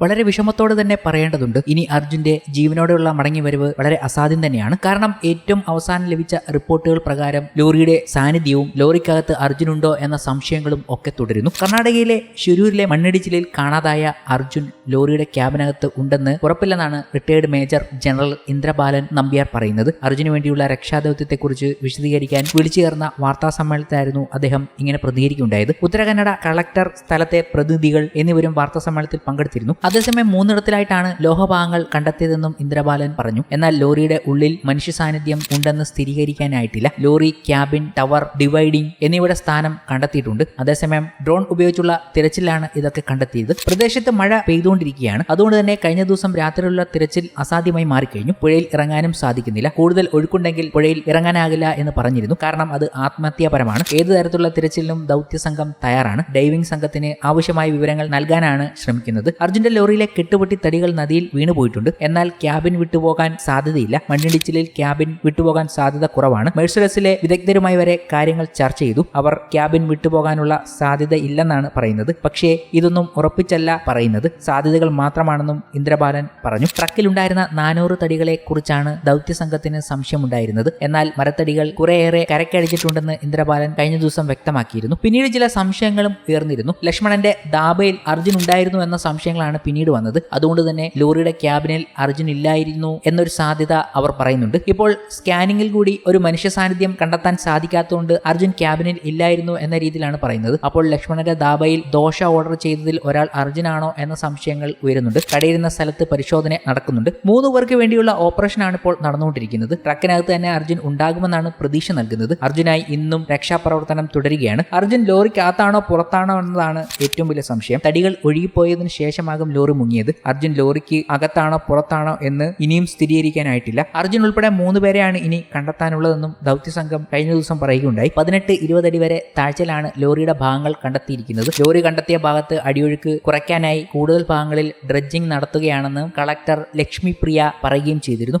വളരെ വിഷമത്തോടെ തന്നെ പറയേണ്ടതുണ്ട്. ഇനി അർജുന്റെ ജീവനോടെയുള്ള മടങ്ങിവരവ് വളരെ അസാധ്യം തന്നെയാണ്. കാരണം ഏറ്റവും അവസാനം ലഭിച്ച റിപ്പോർട്ടുകൾ പ്രകാരം ലോറിയുടെ സാന്നിധ്യവും ലോറിക്കകത്ത് അർജുനുണ്ടോ എന്ന സംശയങ്ങളും ഒക്കെ തുടരുന്നു. കർണാടകയിലെ ഷിരൂരിലെ മണ്ണിടിച്ചിലിൽ കാണാതായ അർജുൻ ലോറിയുടെ ക്യാബിനകത്ത് ഉണ്ടെന്ന് ഉറപ്പില്ലെന്നാണ് retired major general Indrabalan Nambiar പറയുന്നത്. അർജുന് വേണ്ടിയുള്ള രക്ഷാദൌത്യത്തെക്കുറിച്ച് വിശദീകരിക്കാൻ വിളിച്ചു ചേർന്ന വാർത്താ സമ്മേളനത്തിലായിരുന്നു അദ്ദേഹം ഇങ്ങനെ പ്രതികരിക്കുകയുണ്ടായത്. ഉത്തരകന്നഡ കളക്ടർ സ്ഥലത്തെ പ്രതിനിധികൾ എന്നിവരും വാർത്താ സമ്മേളനത്തിൽ പങ്കെടുത്തിരുന്നു. അതേസമയം മൂന്നിടത്തിലായിട്ടാണ് ലോഹഭാഗങ്ങൾ കണ്ടെത്തിയതെന്നും ഇന്ദ്രബാലൻ പറഞ്ഞു. എന്നാൽ ലോറിയുടെ ഉള്ളിൽ മനുഷ്യ സാന്നിധ്യം ഉണ്ടെന്ന് സ്ഥിരീകരിക്കാനായിട്ടില്ല. ലോറി ക്യാബിൻ ടവർ ഡിവൈഡിംഗ് എന്നിവയുടെ സ്ഥാനം കണ്ടെത്തിയിട്ടുണ്ട്. അതേസമയം ഡ്രോൺ ഉപയോഗിച്ചുള്ള തിരച്ചിലാണ് ഇതൊക്കെ കണ്ടെത്തിയത്. പ്രദേശത്ത് മഴ പെയ്തുകൊണ്ടിരിക്കുകയാണ്. അതുകൊണ്ട് തന്നെ കഴിഞ്ഞ ദിവസം രാത്രിയിലുള്ള തിരച്ചിൽ അസാധ്യമായി മാറിക്കഴിഞ്ഞു. പുഴയിൽ ഇറങ്ങാനും സാധിക്കുന്നില്ല. കൂടുതൽ ഒഴുക്കുണ്ടെങ്കിൽ പുഴയിൽ ഇറങ്ങാനാകില്ല എന്ന് പറഞ്ഞിരുന്നു. കാരണം അത് ആത്മഹത്യാപരമാണ്. ഏത് തരത്തിലുള്ള തിരച്ചിലിനും ദൗത്യ സംഘം തയ്യാറാണ്. ഡൈവിംഗ് സംഘത്തിന് ആവശ്യമായ വിവരങ്ങൾ നൽകാനാണ് ശ്രമിക്കുന്നത്. അർജുന്റെ ലോറിയിലെ കെട്ടുപൊട്ടി തടികൾ നദിയിൽ വീണുപോയിട്ടുണ്ട് എന്നാൽ ക്യാബിൻ വിട്ടുപോകാൻ സാധ്യതയില്ല. മണ്ണിടിച്ചിലിൽ ക്യാബിൻ വിട്ടുപോകാൻ സാധ്യത കുറവാണ്. മെഴ്സറസിലെ വിദഗ്ധരുമായി വരെ കാര്യങ്ങൾ ചർച്ച ചെയ്തു. അവർ ക്യാബിൻ വിട്ടുപോകാനുള്ള സാധ്യത ഇല്ലെന്നാണ് പറയുന്നത്. പക്ഷേ ഇതൊന്നും ഉറപ്പിച്ചല്ല പറയുന്നത്. സാധ്യതകൾ മാത്രമാണെന്നും ഇന്ദ്രബാലൻ പറഞ്ഞു. ട്രക്കിലുണ്ടായിരുന്ന നാനൂറ് തടികളെ കുറിച്ചാണ് ദൗത്യ സംഘത്തിന് സംശയമുണ്ടായിരുന്നത്. എന്നാൽ മരത്തടികൾ കുറെയേറെ കരക്കടിച്ചിട്ടുണ്ടെന്ന് ഇന്ദ്രബാലൻ കഴിഞ്ഞ ദിവസം വ്യക്തമാക്കിയിരുന്നു. പിന്നീട് ചില സംശയങ്ങളും ഉയർന്നിരുന്നു. ലക്ഷ്മണന്റെ ദാബയിൽ അർജുൻ ഉണ്ടായിരുന്നു എന്ന സംശയങ്ങളാണ് പിന്നീട് വന്നത്. അതുകൊണ്ട് തന്നെ ലോറിയുടെ ക്യാബിനിൽ അർജുൻ ഇല്ലായിരുന്നു എന്നൊരു സാധ്യത അവർ പറയുന്നുണ്ട്. ഇപ്പോൾ സ്കാനിങ്ങിൽ കൂടി ഒരു മനുഷ്യ സാന്നിധ്യം കണ്ടെത്താൻ സാധിക്കാത്തതുകൊണ്ട് അർജുൻ ക്യാബിനിൽ ഇല്ലായിരുന്നു എന്ന രീതിയിലാണ് പറയുന്നത്. അപ്പോൾ ലക്ഷ്മണന്റെ ദാബയിൽ ദോശ ഓർഡർ ചെയ്തതിൽ ഒരാൾ അർജുനാണോ എന്ന സംശയങ്ങൾ ഉയരുന്നുണ്ട്. കടയിരുന്ന സ്ഥലത്ത് പരിശോധന നടക്കുന്നുണ്ട്. മൂന്ന് പേർക്ക് വേണ്ടിയുള്ള ഓപ്പറേഷൻ ആണ് ഇപ്പോൾ നടന്നുകൊണ്ടിരിക്കുന്നത്. ട്രക്കിനകത്ത് തന്നെ അർജുൻ ഉണ്ടാകുമെന്നാണ് പ്രതീക്ഷ നൽകുന്നത്. അർജുനായി ഇന്നും രക്ഷാപ്രവർത്തനം തുടരുകയാണ്. അർജുൻ ലോറിക്കകത്താണോ പുറത്താണോ എന്നതാണ് ഏറ്റവും വലിയ സംശയം. തടികൾ ഒഴുകിപ്പോയതിനു ശേഷമാകും ലോറി മുങ്ങിയത്. അർജുൻ ലോറിക്ക് അകത്താണോ പുറത്താണോ എന്ന് ഇനിയും സ്ഥിരീകരിക്കാനായിട്ടില്ല. അർജുൻ ഉൾപ്പെടെ മൂന്ന് പേരെയാണ് ഇനി കണ്ടെത്താനുള്ളതെന്നും ദൗത്യസംഘം കഴിഞ്ഞ ദിവസം പറയുകയുണ്ടായി. പതിനെട്ട് ഇരുപതടി വരെ താഴ്ചയിലാണ് ലോറിയുടെ ഭാഗങ്ങൾ കണ്ടെത്തിയിരിക്കുന്നത്. ലോറി കണ്ടെത്തിയ ഭാഗത്ത് അടിയൊഴുക്ക് കുറയ്ക്കാനായി കൂടുതൽ ഭാഗങ്ങളിൽ ഡ്രഡ്ജിംഗ് നടത്തുകയാണെന്ന് കളക്ടർ ലക്ഷ്മി പ്രിയ പറയുകയും ചെയ്തിരുന്നു.